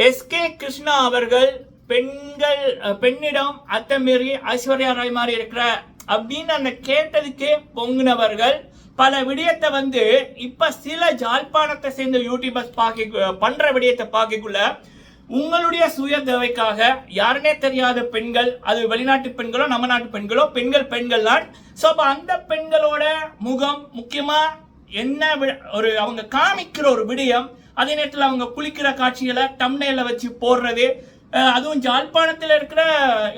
SK Krishna அவர்கள் பெண்கள் பெண்ணிடம் அத்தமீறி ஐஸ்வர்யா ராய் மாதிரி இருக்கிற அப்படின்னு அந்த கேட்டதுக்கே பொங்குனவர்கள் பல விடயத்தை வந்து இப்ப சில ஜாழ்ப்பாணத்தை சேர்ந்த யூடியூபர்ஸ் பார்க்க பண்ற விடயத்தை பார்க்கக்குள்ள உங்களுடைய சுய தேவைக்காக யாருனே தெரியாத பெண்கள் அது வெளிநாட்டு பெண்களோ நம்ம நாட்டு பெண்களோ பெண்கள் பெண்கள் தான். ஸோ அப்போ அந்த பெண்களோட முகம் முக்கியமாக என்ன வி- ஒரு அவங்க காமிக்கிற ஒரு விடயம் அதே நேரத்தில் அவங்க குளிக்கிற காட்சிகளை தம்னையில வச்சு போடுறது அதுவும் ஜாழ்ப்பாணத்தில் இருக்கிற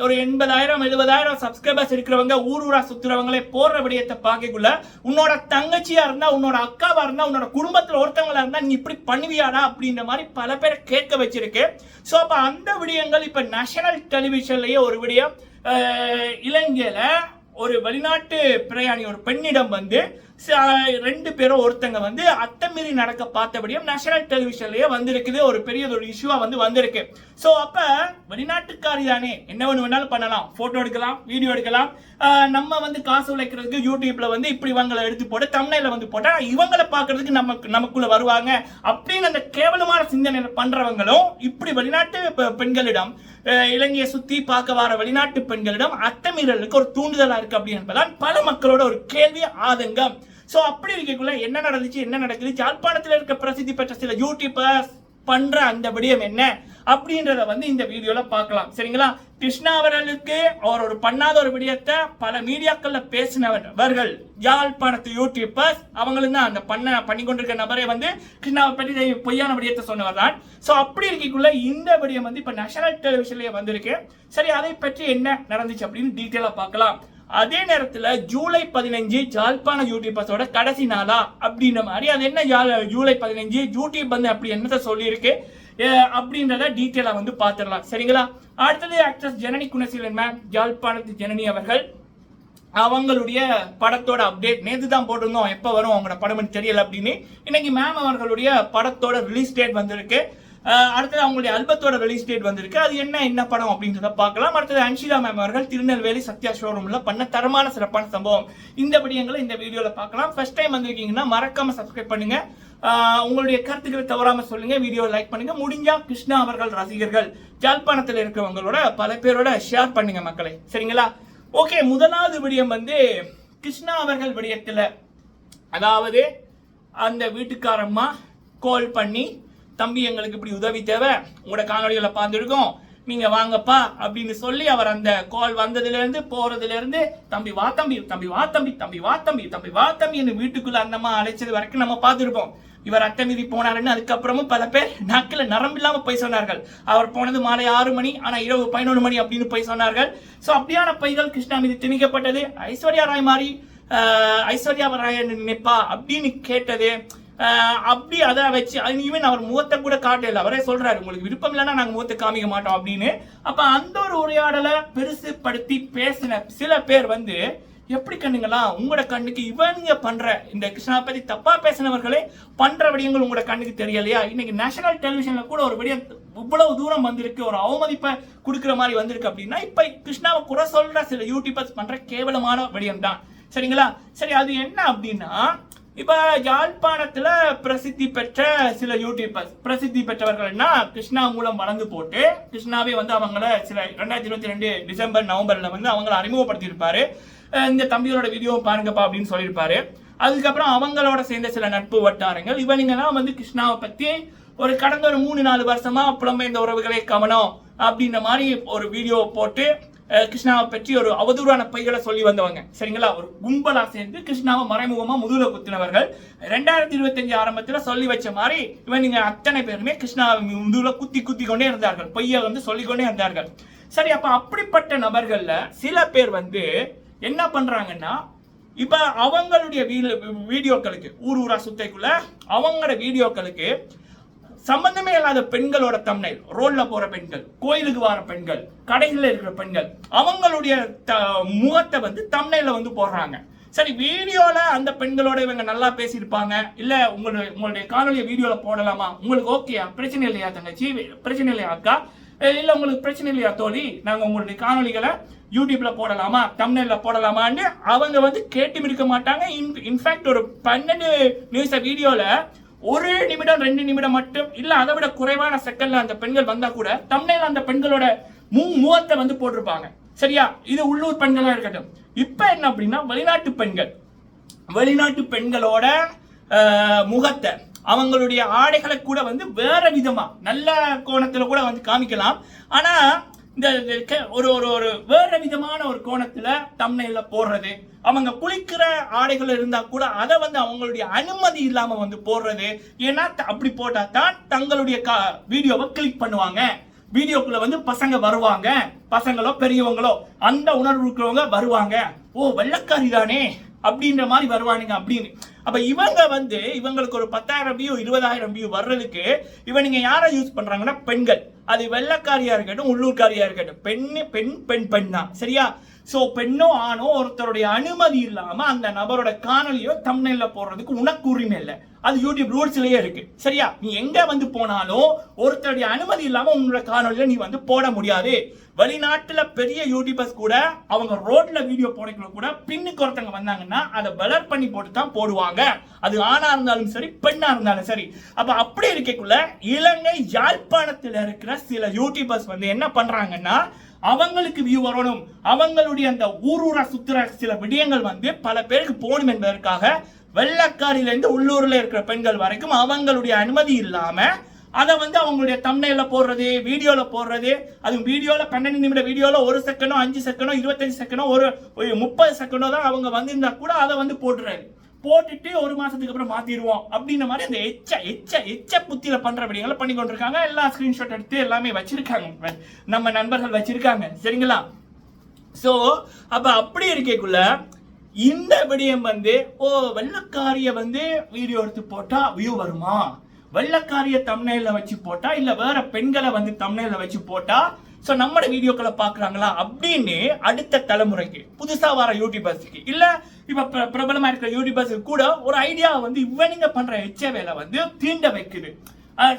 ஒரு எண்பதாயிரம் எழுபதாயிரம் சப்ஸ்கிரைபர்ஸ் இருக்கிறவங்க ஊர் ஊரா சுத்துறவங்களே போடுற விடயத்தை பார்க்கக்குள்ள உன்னோட தங்கச்சியா இருந்தா உன்னோட அக்காவா இருந்தா உன்னோட குடும்பத்தில் ஒருத்தவங்களா இருந்தா நீ இப்படி பண்ணுவியாடா அப்படின்ற மாதிரி பல பேரை கேட்க வச்சிருக்கு. ஸோ அப்போ அந்த விடயங்கள் இப்போ நேஷனல் டெலிவிஷன்லயே ஒரு விடயம். இலங்கையில ஒரு வெளிநாட்டு பிரயாணி ஒரு பெண்ணிடம் வந்து ரெண்டு பேரும் ஒருத்தங்க வந்து அத்தமீறி நடக்க பார்த்தபடியும் நேஷனல் டெலிவிஷன்லயே வந்திருக்குது. ஒரு பெரிய ஒரு இஷ்யூவா வந்து வந்திருக்கு. ஸோ அப்ப வெளிநாட்டுக்காரி தானே? என்ன ஒன்று வேணாலும் பண்ணலாம். போட்டோ எடுக்கலாம் வீடியோ எடுக்கலாம். நம்ம வந்து காசு உழைக்கிறதுக்கு யூடியூப்ல வந்து இப்படி இவங்களை எடுத்து போட்டு தமிழ்ல வந்து போட்டா இவங்களை பார்க்கறதுக்கு நமக்கு நமக்குள்ள வருவாங்க. அப்படின்னு அந்த கேவலமான சிந்தனை பண்றவங்களும் இப்படி வெளிநாட்டு பெண்களிடம் இலங்கையை சுத்தி பார்க்க வர வெளிநாட்டு பெண்களிடம் அத்தமீறலுக்கு ஒரு தூண்டுதலா இருக்கு அப்படி என்பதால் பல மக்களோட ஒரு கேள்வி ஆதங்கம். ஸோ அப்படி இருக்கக்குள்ள என்ன நடந்துச்சு? என்ன நடக்குது? ஜாழ்ப்பாணத்தில் இருக்க பிரசித்தி பெற்ற சில யூடியூபர்ஸ் பண்ற அந்த விடயம் என்ன? அப்படின்றத வந்து இந்த வீடியோல பார்க்கலாம். சரிங்களா? கிருஷ்ணா அவர்களுக்கு அவர் ஒரு பண்ணாத ஒரு விடயத்தை பல மீடியாக்கள்ல பேசினவர்கள் யாழ்ப்பாணத்து யூடியூபர்ஸ் அவங்களும் தான் அந்த பண்ண பண்ணி கொண்டிருக்க நபரை வந்து கிருஷ்ணாவை பற்றி பொய்யான விடயத்தை சொன்னவர் தான். ஸோ அப்படி இருக்கக்குள்ள இந்த விடயம் வந்து இப்போ நேஷனல் டெலிவிஷன்லயே வந்திருக்கு. சரி அதை பற்றி என்ன நடந்துச்சு அப்படின்னு டீட்டெயிலாக பார்க்கலாம். அதே நேரத்தில் ஜூலை பதினஞ்சு ஜாழ்ப்பாண யூடியூபர்ஸோட கடைசி நாளா அப்படின்ற மாதிரி அது என்ன ஜூலை பதினஞ்சு யூடியூப் வந்து அப்படி என்னத்தை சொல்லியிருக்கு? அப்படின்றத டீட்டெயிலாக வந்து பார்த்துடலாம் சரிங்களா? அடுத்தது ஆக்ட்ரஸ் ஜனனி குணசீலன் மேம் ஜாழ்ப்பாணத்து ஜனனி அவர்கள். அவங்களுடைய படத்தோட அப்டேட் நேற்று தான் போட்டிருந்தோம். எப்போ வரும் அவங்களோட படம் தெரியல அப்படின்னு. இன்னைக்கு மேம் அவர்களுடைய படத்தோட ரிலீஸ் டேட் வந்திருக்கு. அடுத்தது அவங்களுடைய அல்பத்தோட ரிலீஸ் டேட் வந்திருக்கு. அது என்ன என்ன படம் அப்படின்றத பார்க்கலாம். அடுத்தது அன்ஷிதா மேம் அவர்கள் திருநெல்வேலி சத்யா ஷோரூம்ல பண்ண தரமான சிறப்பான சம்பவம். இந்த விடயங்களை இந்த வீடியோல பார்க்கலாம். ஃபர்ஸ்ட் டைம் வந்திருக்கீங்கன்னா மறக்காம சப்ஸ்கிரைப் பண்ணுங்க. உங்களுடைய கருத்துக்களை தவறாம சொல்லுங்க. வீடியோ லைக் பண்ணுங்க. முடிஞ்சா கிருஷ்ணா அவர்கள் ரசிகர்கள் ஜாழ்ப்பாணத்தில் இருக்கிறவங்களோட பல பேரோட ஷேர் பண்ணுங்க மக்களை. சரிங்களா? ஓகே முதலாவது விடயம் வந்து கிருஷ்ணா அவர்கள் விடயத்தில். அதாவது அந்த வீட்டுக்காரம்மா கால் பண்ணி தம்பி எங்களுக்கு இப்படி உதவி தேவை. உங்களோட காணொலிகளை பார்த்துருக்கோம். நீங்க வாங்கப்பா அப்படின்னு சொல்லி அவர் அந்த கால் வந்ததுல இருந்து போறதுல இருந்து தம்பி வா தம்பி தம்பி வா தம்பி தம்பி வா தம்பி தம்பி வா தம்பி வீட்டுக்குள்ள அந்தம்மா அழைச்சது வரைக்கும் நம்ம பார்த்துருப்போம் இவர் அட்டமீறி போனாருன்னு அதுக்கப்புறமும் பல பேர் நாக்கில் நரம்பு இல்லாம போய் சொன்னார்கள். அவர் போனது மாலை ஆறு மணி ஆனா இரவு பதினொன்று மணி அப்படின்னு போய் சொன்னார்கள். ஸோ அப்படியான பைகள் கிருஷ்ணா மீது திணிக்கப்பட்டது. ஐஸ்வர்யா ராய் மாதிரி ஐஸ்வர்யா ராய் நினைப்பா? அப்படின்னு கேட்டது. அப்படி அதை வச்சு இனிமேல் அவர் முகத்தை கூட காட்டல. அவரே சொல்றாரு உங்களுக்கு விருப்பம் இல்லைன்னா நாங்கள் முகத்தை காமிக்க மாட்டோம் அப்படின்னு. அப்ப அந்த ஒரு உரையாடலை பெருசுப்படுத்தி பேசின சில பேர் வந்து எப்படி கண்ணுங்களா உங்களோட கண்ணுக்கு இவனுங்க பண்ற இந்த கிருஷ்ணா பத்தி தப்பா பேசினவர்களே பண்ற விடயங்கள் உங்களோட கண்ணுக்கு தெரியலையா? இன்னைக்கு நேஷனல் டெலிவிஷன்ல கூட ஒரு விடயம் இவ்வளவு தூரம் வந்திருக்கு ஒரு அவமதிப்பை கொடுக்குற மாதிரி வந்திருக்கு அப்படின்னா இப்ப கிருஷ்ணாவை குறை சொல்ற சில யூடியூபர்ஸ் பண்ற கேவலமான விடயம் தான் சரிங்களா? சரி அது என்ன அப்படின்னா இப்போ யாழ்ப்பாணத்தில் பிரசித்தி பெற்ற சில யூடியூபர்ஸ் பிரசித்தி பெற்றவர்கள்னா கிருஷ்ணா மூலம் வளர்ந்து போட்டு கிருஷ்ணாவே வந்து அவங்கள சில ரெண்டாயிரத்தி இருபத்தி ரெண்டு டிசம்பர் நவம்பரில் வந்து அவங்கள அறிமுகப்படுத்தியிருப்பாரு. இந்த தம்பியோட வீடியோ பாருங்கப்பா அப்படின்னு சொல்லியிருப்பாரு. அதுக்கப்புறம் அவங்களோட சேர்ந்த சில நட்பு வட்டாரங்கள். இவனுங்கெல்லாம் வந்து கிருஷ்ணாவை பற்றி ஒரு கடந்த ஒரு மூணு நாலு வருஷமா புலம்பெயர்ந்த உறவுகளே கவனம் அப்படின்ற மாதிரி ஒரு வீடியோ போட்டு கிருஷ்ணாவை பற்றி ஒரு அவதூறான பொய்களை சொல்லி வந்தவங்க. சரிங்களா? ஒரு கும்பலா சேர்ந்து கிருஷ்ணாவை மறைமுகமா முதுகுல குத்தினவர்கள். ரெண்டாயிரத்தி இருபத்தஞ்சு ஆரம்பத்துல சொல்லி வச்ச மாதிரி இவன் நீங்கள் அத்தனை பேருமே கிருஷ்ணாவை முதுகுல குத்தி குத்தி கொண்டே இருந்தார்கள். பொய்யை வந்து சொல்லிக்கொண்டே இருந்தார்கள். சரி அப்ப அப்படிப்பட்ட நபர்கள்ல சில பேர் வந்து என்ன பண்றாங்கன்னா இப்ப அவங்களுடைய வீடியோக்களுக்கு ஊர் ஊரா சுத்தைக்குள்ள அவங்களோட வீடியோக்களுக்கு சம்பந்தமே இல்லாத பெண்களோட தம்னை ரோல்ல போற பெண்கள் கோயிலுக்கு வர பெண்கள் கடைகளில் இருக்கிற பெண்கள் அவங்களுடைய த- முகத்தை வந்து தம்னையில வந்து போடுறாங்க. சரி வீடியோல அந்த பெண்களோட இவங்க நல்லா பேசியிருப்பாங்க. இல்ல உங்களுடைய உங்களுடைய காணொலியை வீடியோல போடலாமா? உங்களுக்கு ஓகேயா பிரச்சனை இல்லையா தங்கச்சி? பிரச்சனை இல்லையா அக்கா? இல்ல உங்களுக்கு பிரச்சனை இல்லையா தோழி? நாங்க உங்களுடைய காணொளிகளை யூடியூப்ல போடலாமா? தமிழ்ல போடலாமான்னு அவங்க வந்து கேட்டும் இருக்க மாட்டாங்க. இன்ஃபேக்ட் ஒரு பன்னெண்டு நியூஸ் வீடியோல ஒரு நிமிடம் ரெண்டு நிமிடம் மட்டும். இல்ல அதை விட குறைவான செகண்ட்ல அந்த பெண்கள் வந்தா கூட தமிழ்ல அந்த பெண்களோட மு முகத்தை வந்து போட்டிருப்பாங்க. சரியா? இது உள்ளூர் பெண்களா இருக்கட்டும். இப்ப என்ன அப்படின்னா வெளிநாட்டு பெண்கள். வெளிநாட்டு பெண்களோட முகத்தை அவங்களுடைய ஆடைகளை கூட வந்து வேற விதமா நல்ல கோணத்துல கூட வந்து காமிக்கலாம். ஆனா இந்த ஒரு ஒரு ஒரு வேற விதமான ஒரு கோணத்துல தம்னையில போடுறது. அவங்க குளிக்கிற ஆடைகள் இருந்தா கூட அதை வந்து அவங்களுடைய அனுமதி இல்லாம வந்து போடுறது. ஏன்னா அப்படி போட்டா தான் தங்களுடைய வீடியோவை கிளிக் பண்ணுவாங்க. வீடியோக்குள்ள வந்து பசங்க வருவாங்க. பசங்களோ பெரியவங்களோ அந்த உணர்வு இருக்கிறவங்க வருவாங்க. ஓ வெள்ளக்காரி தானே. அப்படின்ற மாதிரி வருவானுங்க அப்படின்னு. அப்ப இவங்க வந்து இவங்களுக்கு ஒரு பத்தாயிரம் வியூ இருபதாயிரம் வியூ வர்றதுக்கு இவனுங்க யாரை யூஸ் பண்றாங்கன்னா பெண்கள். அது வெள்ளக்காரியா இருக்கட்டும் உள்ளூர்காரியா இருக்கட்டும். பெண் பெண் பெண் பெண் தான். சரியா? ஸோ பெண்ணோ ஆணோ ஒருத்தருடைய அனுமதி இல்லாம அந்த நபரோட காணொலியோ தம்னைல போடுறதுக்கு உனக்கு உரிமை இல்லை. அது யூடியூப் ரூல்ஸ்லயே இருக்கு. சரியா? நீ எங்க வந்து போனாலும் ஒருத்தருடைய அனுமதி இல்லாம உன்னோட காணொலியில நீ வந்து போட முடியாது. வெளிநாட்டுல பெரிய யூடியூபர்ஸ் கூட அவங்க ரோட்ல வீடியோ போடக்குள்ள கூட பின்னுக்கு ஒருத்தவங்க வந்தாங்கன்னா அதை பலர் பண்ணி போட்டு தான் போடுவாங்க. அது ஆணா இருந்தாலும் சரி பெண்ணா இருந்தாலும் சரி. அப்ப அப்படி இருக்கக்குள்ள இலங்கை யாழ்ப்பாணத்துல இருக்கிற சில யூடியூபர்ஸ் வந்து என்ன பண்றாங்கன்னா அவங்களுக்கு வியூ வரணும். அவங்களுடைய அந்த ஊரூர சுத்துற சில விடயங்கள் வந்து பல பேருக்கு போகணும் என்பதற்காக வெள்ளக்காரில உள்ளூரில் இருக்கிற பெண்கள் வரைக்கும் அவங்களுடைய அனுமதி இல்லாமல் அதை வந்து அவங்களுடைய தம்னையில் போடுறது வீடியோவில் போடுறது அது வீடியோவில் பன்னெண்டு நிமிட வீடியோவில் ஒரு செகண்டோ அஞ்சு செகண்டோ இருபத்தஞ்சு செகண்டோ ஒரு ஒரு முப்பது செகண்டோ தான் அவங்க வந்திருந்தா கூட அதை வந்து போடுறாரு. போட்டுட்டு ஒரு மாசத்துக்கு அப்புறம் மாத்திடுவோம். அப்படின்ற மாதிரி அந்த எச்ச எச்ச எச்ச புத்தியில பண்ற விடயங்களை பண்ணி கொண்டிருக்காங்க. எல்லா ஸ்கிரீன்ஷாட் எடுத்து எல்லாமே வச்சிருக்காங்க. நம்ம நண்பர்கள் வச்சிருக்காங்க. சரிங்களா? சோ அப்ப அப்படி இருக்கக்குள்ள இந்த விடயம் வந்து ஓ வெள்ளக்காரிய வந்து வீடியோ எடுத்து போட்டா வியூ வருமா? வெள்ளக்காரிய தமிழ்ல வச்சு போட்டா இல்ல வேற பெண்களை வந்து தமிழ்ல வச்சு போட்டா ஸோ நம்மளோட வீடியோக்களை பார்க்குறாங்களா? அப்படின்னு அடுத்த தலைமுறைக்கு புதுசாக வர யூடியூபர்ஸ்க்கு இல்லை இப்போ பிர- பிரபலமா இருக்கிற யூடியூபர்ஸ் கூட ஒரு ஐடியா வந்து இவனிங்க பண்ற எச்ச வேலை வந்து தீண்ட வைக்குது.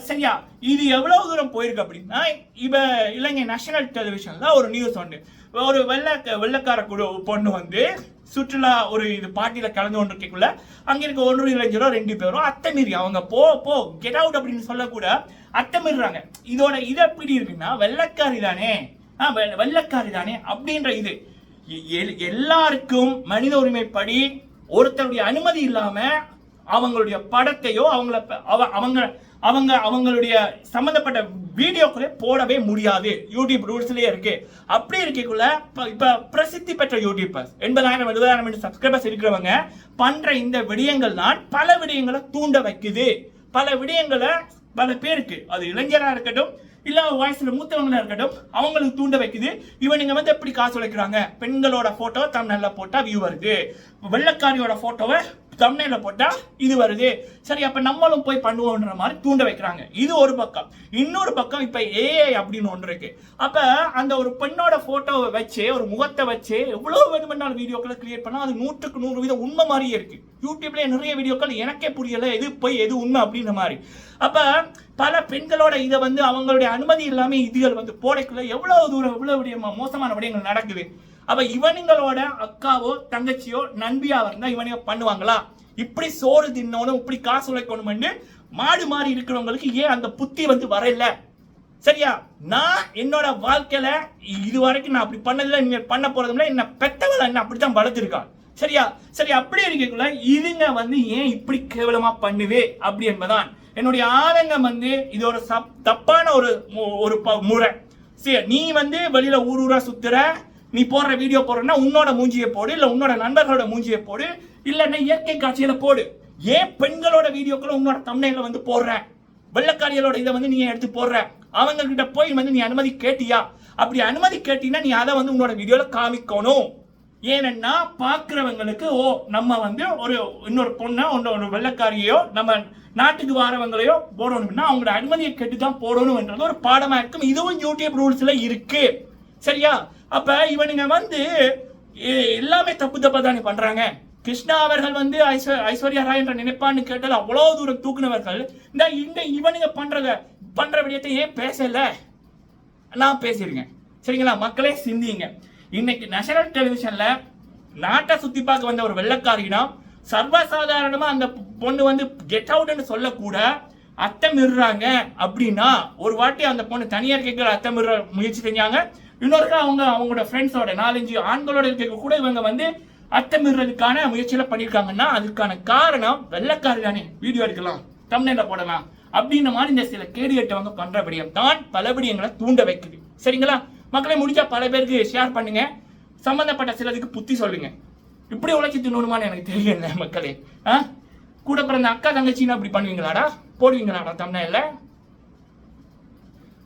சரியா? இது எவ்வளவு தூரம் போயிருக்கு அப்படின்னா இவ இலங்கை நேஷனல் டெலிவிஷன்ல ஒரு நியூஸ் ஒன்று ஒரு வெள்ள வெள்ளக்கார குழு பொண்ணு வந்து சுற்றுலா ஒரு இது பாட்டியில் கலந்து கொண்டிருக்கக்குள்ள அங்கே இருக்க ஒன்று இளைஞரோ ரெண்டு பேரும் அத்தமீறி அவங்க போ போ கெட் அவுட் அப்படின்னு சொல்லக்கூட அத்தமீறாங்க இதோட இது எப்படி இருக்குன்னா வெள்ளக்காரி தானே. வெள்ளக்காரி தானே அப்படின்ற இது. எல்லாருக்கும் மனித உரிமைப்படி ஒருத்தருடைய அனுமதி இல்லாம அவங்களுடைய படத்தையோ அவங்கள அவங்க அவங்க அவங்களுடைய சம்பந்தப்பட்ட வீடியோக்களை போடவே முடியாது. யூடியூப் ரூல்ஸ்லயே இருக்கு. அப்படி இருக்கக்குள்ள இப்ப- பிரசித்தி பெற்ற யூடியூபர்ஸ் எண்பதாயிரம் எழுபதாயிரம் சப்ஸ்கிரைபர்ஸ் இருக்கிறவங்க பண்ற இந்த விடயங்கள் தான் பல விடயங்களை தூண்ட வைக்குது. பல விடயங்களை பல பேருக்கு அது இளைஞராக இருக்கட்டும் இல்ல வயசுல மூத்தவங்களா இருக்கட்டும் அவங்களுக்கு தூண்ட வைக்குது. இவனுங்க வந்து எப்படி காசு உழைக்கிறாங்க? பெண்களோட போட்டோ நல்லா போட்டா வியூ வருது வெள்ளக்காரியோட போட்டோவை தமிழ்ல போட்டா இது வருது. சரி அப்ப நம்மளும் போய் பண்ணுவோம்ன்ற மாதிரி தூண்ட வைக்கிறாங்க. இது ஒரு பக்கம். இன்னொரு பக்கம் இப்ப ஏஐ அப்படின்னு ஒன்று இருக்கு. அப்ப அந்த ஒரு பெண்ணோட போட்டோவை வச்சு ஒரு முகத்தை வச்சு எவ்வளவு வேணுமென்னாலும் வீடியோக்களை கிரியேட் பண்ணா அது நூற்றுக்கு நூறு வீதம் உண்மை மாதிரியே இருக்கு. யூடியூப்ல நிறைய வீடியோக்கள் எனக்கே புரியல எது போய் எது உண்மை அப்படின்ற மாதிரி. அப்ப பல பெண்களோட இதை வந்து அவங்களுடைய அனுமதி இல்லாமல் இதுகள் வந்து போடைக்குள்ள எவ்வளவு தூரம் எவ்வளவு விடயமா மோசமான விடயங்கள் நடக்குது. அப்ப இவனுங்களோட அக்காவோ தங்கச்சியோ நண்பியாக இருந்தா இவனுங்க பண்ணுவாங்களா? இப்படி சோறு தின்னணும் இப்படி காசு உழைக்கணும்னு மாடு மாறி இருக்கிறவங்களுக்கு ஏன் அந்த புத்தி வந்து வரல? சரியா? நான் என்னோட வாழ்க்கையில இது வரைக்கும் நான் அப்படி பண்ணதில்லை நீங்க பண்ண போறதுல என்ன பெத்தவள என்ன அப்படித்தான் வளர்த்துருக்கான் சரியா? சரி அப்படி இருக்கக்குள்ள இதுங்க வந்து ஏன் இப்படி கேவலமா பண்ணுவே? அப்படி என்பதான் என்னுடைய ஆதங்கம் வந்து இது ஒரு சப்- தப்பான ஒரு ஒரு ப- முறை. சரி நீ வந்து வெளியில ஊர் ஊரா சுத்துற நீ போடுற வீடியோ போடுறேன்னா உன்னோட மூஞ்சியை போடு இல்லை உன்னோட நண்பர்களோட மூஞ்சியை போடு இல்லைன்னா இயற்கை காட்சியில் போடு. ஏன் பெண்களோட வீடியோக்களை உன்னோட தம்னையில வந்து போடுற? வெள்ளக்காரிகளோட இதை வந்து நீ எடுத்து போடுற? அவங்க கிட்ட போய் வந்து நீ அனுமதி கேட்டியா? அப்படி அனுமதி கேட்டீங்கன்னா நீ அதை வந்து உன்னோட வீடியோவில் காமிக்கணும். ஏனென்னா பார்க்குறவங்களுக்கு ஓ நம்ம வந்து ஒரு இன்னொரு பொண்ணை ஒன்று ஒரு நம்ம நாட்டுக்கு வரவங்களையோ போடணும்னா அவங்களோட அனுமதியை கேட்டு தான் போடணும்ன்றது ஒரு பாடமாக இருக்கும். இதுவும் யூடியூப் ரூல்ஸில் இருக்கு. சரியா? அப்ப இவனுங்க வந்து எல்லாமே தப்பு தப்பா தானே பண்றாங்க. கிருஷ்ணா அவர்கள் வந்து ஐஸ்வர் ஐஸ்வர்யா ராய் என்ற நினைப்பான்னு கேட்டது அவ்வளவு தூரம் தூக்குனவர்கள் இந்த இந்த இவனுங்க பண்றத பண்ற விடயத்தை ஏன் பேசல? நான் பேசியிருக்கேன். சரிங்களா? மக்களே சிந்திங்க இன்னைக்கு நேஷனல் டெலிவிஷன்ல நாட்டை சுத்தி பார்க்க வந்த ஒரு வெள்ளக்காரினா சர்வசாதாரணமா அந்த பொண்ணு வந்து கெட் அவுட்னு சொல்லக்கூட அத்தமிடுறாங்க அப்படின்னா ஒரு வாட்டி அந்த பொண்ணு தனியார் கேட்கிற அத்தமிடுற முயற்சி செஞ்சாங்க. இன்னொருக்கா அவங்க அவங்களோட ஃப்ரெண்ட்ஸோட நாலஞ்சு ஆண்களோட இருக்க கூட இவங்க வந்து அத்தமிடுறதுக்கான முயற்சியில பண்ணியிருக்காங்கன்னா அதுக்கான காரணம் வெள்ளக்காரர் தானே வீடியோ எடுக்கலாம் தமிழ்ல போடலாம். அப்படின்ற மாதிரி இந்த சில கேடு கேட்டவங்க பண்ற விடயம் தான் பல விடயங்களை தூண்ட வைக்குது. சரிங்களா? மக்களை முடிச்சா பல பேருக்கு ஷேர் பண்ணுங்க. சம்பந்தப்பட்ட சிலதுக்கு புத்தி சொல்லுங்க. இப்படி உழைச்சி தின்னணுமான்னு எனக்கு தெரியல மக்களே. ஆ? கூட பிறந்த அக்கா தங்கச்சின்னு அப்படி பண்ணுவீங்களாடா? போடுவீங்களாடா தமிழ்ல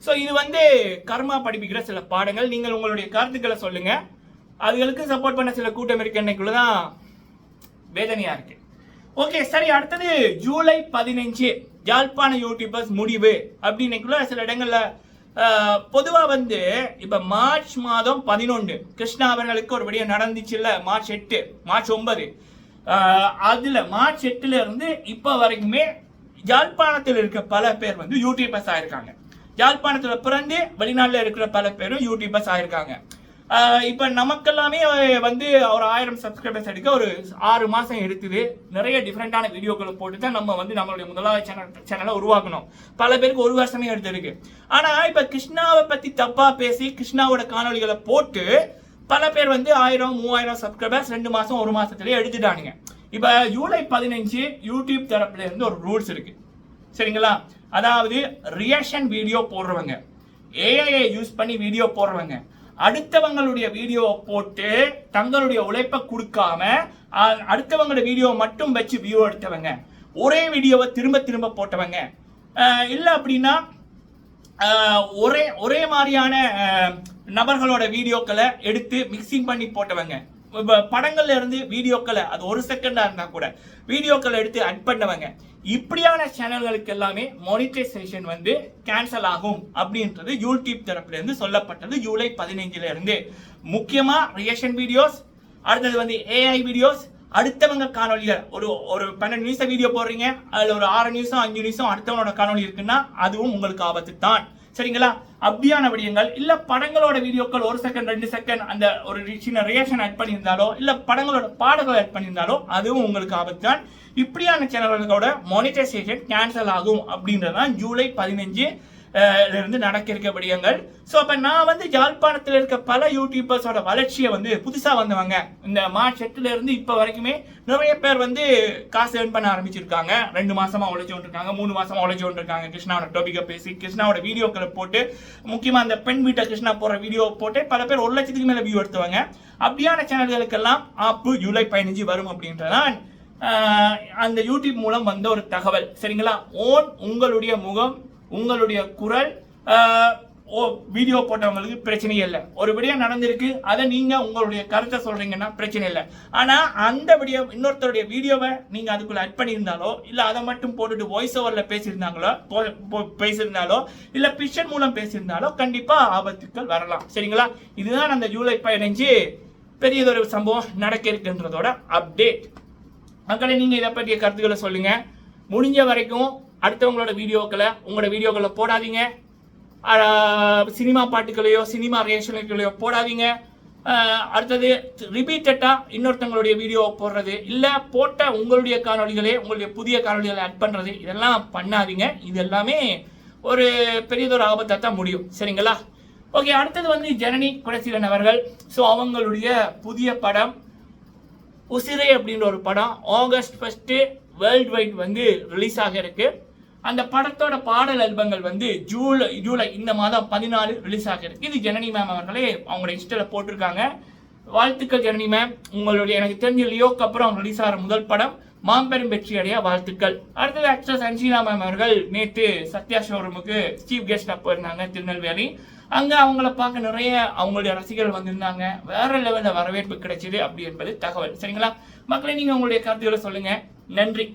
ஸோ இது வந்து கர்மா படிப்பிக்கிற சில பாடங்கள். நீங்கள் உங்களுடைய கருத்துக்களை சொல்லுங்க. அதுகளுக்கு சப்போர்ட் பண்ண சில கூட்டம் இருக்கு. இன்னைக்குள்ள தான் வேதனையா இருக்கு. ஓகே சரி அடுத்தது ஜூலை பதினஞ்சு. யாழ்ப்பாண யூடியூபர்ஸ் முடிவு அப்படின்னைக்குள்ள சில இடங்கள்ல பொதுவாக வந்து இப்போ மார்ச் மாதம் பதினொன்று. கிருஷ்ணா அவர்களுக்கு ஒரு விடயம் நடந்துச்சுல்ல மார்ச் எட்டு மார்ச் ஒன்பது. அதில் மார்ச் எட்டுல இருந்து இப்போ வரைக்குமே யாழ்ப்பாணத்தில் இருக்க பல பேர் வந்து யூடியூபர்ஸ் ஆயிருக்காங்க. யாழ்ப்பாணத்தில் பிறந்து வெளிநாட்டில் இருக்கிற பல பேரும் யூடியூபர்ஸ் ஆயிருக்காங்க. இப்போ நமக்கெல்லாமே வந்து ஒரு ஆயிரம் சப்ஸ்கிரைபர்ஸ் எடுக்க ஒரு ஆறு மாதம் எடுத்துது நிறைய டிஃப்ரெண்டான வீடியோக்களை போட்டு தான் நம்ம வந்து நம்மளுடைய முதலாவது சேனல் சேனலை உருவாக்கணும். பல பேருக்கு ஒரு வருஷமே எடுத்திருக்கு. ஆனால் இப்போ கிருஷ்ணாவை பற்றி தப்பாக பேசி கிருஷ்ணாவோட காணொளிகளை போட்டு பல பேர் வந்து ஆயிரம் மூவாயிரம் சப்ஸ்கிரைபர்ஸ் ரெண்டு மாதம் ஒரு மாதத்துலேயே எடுத்துட்டானுங்க. இப்போ ஜூலை பதினஞ்சு யூடியூப் தரப்புலேருந்து ஒரு ரூல்ஸ் இருக்குது சரிங்களா? அதாவது ரியாக்ஷன் வீடியோ போடுறவங்க. ஏஐ யூஸ் பண்ணி வீடியோ போடுறவங்க. அடுத்தவங்களுடைய வீடியோவை போட்டு தங்களுடைய உழைப்பை கொடுக்காம அடுத்தவங்களோட வீடியோ மட்டும் வச்சு வியூ எடுத்தவங்க. ஒரே வீடியோவை திரும்ப திரும்ப போட்டவங்க. இல்லை அப்படின்னா ஒரே ஒரே மாதிரியான நபர்களோட வீடியோக்களை எடுத்து மிக்சிங் பண்ணி போட்டவங்க. படங்கள்ல இருந்து வீடியோக்களை அது ஒரு செகண்டா இருந்தா கூட வீடியோக்களை எடுத்து அட் பண்ணவங்க. இப்படியான சேனல்களுக்கு எல்லாமே மானிட்டைசேஷன் வந்து கேன்சல் ஆகும் அப்படின்றது யூடியூப் தரப்புல இருந்து சொல்லப்பட்டது. ஜூலை பதினைஞ்சுல இருந்து. முக்கியமா ரியாக்ஷன் வீடியோஸ் அடுத்தது வந்து ஏஐ வீடியோஸ் அடுத்தவங்க காணொலிகள் ஒரு ஒரு பன்னெண்டு நியூஸை வீடியோ போடுறீங்க அதுல ஒரு ஆறு நியூஸும் அஞ்சு நியூஸும் அடுத்தவனோட காணொலி இருக்குன்னா அதுவும் உங்களுக்கு ஆபத்து தான். சரிங்களா? அப்படியான விடயங்கள். இல்ல படங்களோட வீடியோக்கள் ஒரு செகண்ட் ரெண்டு செகண்ட் அந்த ஒரு சின்ன ரியாக்ஷன் ஆட் பண்ணியிருந்தாலோ இல்ல படங்களோட பாடல்கள் ஆட் பண்ணியிருந்தாலோ அதுவும் உங்களுக்கு ஆபத்து தான் இப்படியான சேனல்களோட மானிட்டைசேஷன் கேன்சல் ஆகும். அப்படின்றதான் ஜூலை பதினஞ்சு இருந்து நடக்க இருக்க விடயங்கள். ஸோ அப்போ நான் வந்து ஜாழ்ப்பாணத்தில் இருக்க பல யூடியூபர்ஸோட வளர்ச்சியை வந்து புதுசாக வந்தவங்க. இந்த மார்ச் எட்டுல இருந்து இப்போ வரைக்குமே நிறைய பேர் வந்து காசு ஏர்ன் பண்ண ஆரம்பிச்சிருக்காங்க. ரெண்டு மாசமாக உழைச்சி இருக்காங்க மூணு மாசமாக உழைச்சி இருக்காங்க கிருஷ்ணாவோட டாபிக்கை பேசி கிருஷ்ணாவோட வீடியோக்களை போட்டு முக்கியமாக அந்த பெண் வீட்டை கிருஷ்ணா போடுற வீடியோ போட்டு பல பேர் ஒரு லட்சத்துக்கு மேலே வியூ எடுத்துவாங்க. அப்படியான சேனல்களுக்கெல்லாம் ஆப்பு ஜூலை பதினஞ்சு வரும் அப்படின்றதான் அந்த யூடியூப் மூலம் வந்த ஒரு தகவல். சரிங்களா? ஓன் உங்களுடைய முகம் உங்களுடைய குரல் ஓ வீடியோ போட்டவங்களுக்கு பிரச்சனையே இல்லை. ஒரு விடயம் நடந்திருக்கு அதை நீங்கள் உங்களுடைய கருத்தை சொல்கிறீங்கன்னா பிரச்சனை இல்லை. ஆனால் அந்த விடிய இன்னொருத்தருடைய வீடியோவை நீங்கள் அதுக்குள்ளே அட் பண்ணியிருந்தாலோ இல்லை அதை மட்டும் போட்டுட்டு வாய்ஸ் ஓவரில் பேசியிருந்தாங்களோ போ- பேசியிருந்தாலோ இல்லை பிக்சர் மூலம் பேசியிருந்தாலோ கண்டிப்பாக ஆபத்துக்கள் வரலாம். சரிங்களா? இதுதான் அந்த ஜூலை பதினஞ்சு பெரியதொரு சம்பவம் நடக்க இருக்குன்றதோட அப்டேட் மக்களை நீங்கள் இதை பற்றிய கருத்துக்களை சொல்லுங்கள் முடிஞ்ச வரைக்கும் அடுத்தவங்களோட வீடியோக்களை உங்களோட வீடியோக்களை போடாதீங்க. சினிமா பாட்டுகளையோ சினிமா ரியாக்ஷன்களையோ போடாதீங்க. அடுத்தது ரிப்பீட்டடா இன்னொருத்தவங்களுடைய வீடியோ போடுறது. இல்லை போட்ட உங்களுடைய காணொலிகளே உங்களுடைய புதிய காணொலிகளை ஆட் பண்ணுறது இதெல்லாம் பண்ணாதீங்க. இது எல்லாமே ஒரு பெரியதொரு ஆபத்தாக தான் முடியும். சரிங்களா? ஓகே அடுத்தது வந்து ஜனனி குடசீலன் அவர்கள். ஸோ அவங்களுடைய புதிய படம் உசிரை அப்படின்ற ஒரு படம் ஆகஸ்ட் ஃபஸ்ட்டு வேர்ல்ட் வைட் வந்து ரிலீஸ் ஆக இருக்குது அந்த படத்தோட பாடல் ஆல்பங்கள் வந்து ஜூலை ஜூலை இந்த மாதம் பதினாலு ரிலீஸ் ஆகிறது. இது ஜனனி மேம் அவர்களே அவங்களோட இன்ஸ்டில் போட்டிருக்காங்க. வாழ்த்துக்கள் ஜனனி மேம் உங்களுடைய எனக்கு தெரிஞ்ச லியோக்கு அப்புறம் ரிலீஸ் ஆகிற முதல் படம் மாம்பெரும் வெற்றி அடைய வாழ்த்துக்கள். அடுத்தது ஆக்ட்ரஸ் அன்ஷீலா மேம் அவர்கள் நேற்று சத்யா ஷோரூமுக்கு சீஃப் கெஸ்டாக போயிருந்தாங்க திருநெல்வேலி. அங்கே அவங்கள பார்க்க நிறைய அவங்களுடைய ரசிகர்கள் வந்திருந்தாங்க. வேற லெவலில் வரவேற்பு கிடைச்சது அப்படி என்பது தகவல். சரிங்களா? மக்களை நீங்கள் உங்களுடைய கருத்துக்களை சொல்லுங்கள் நன்றி.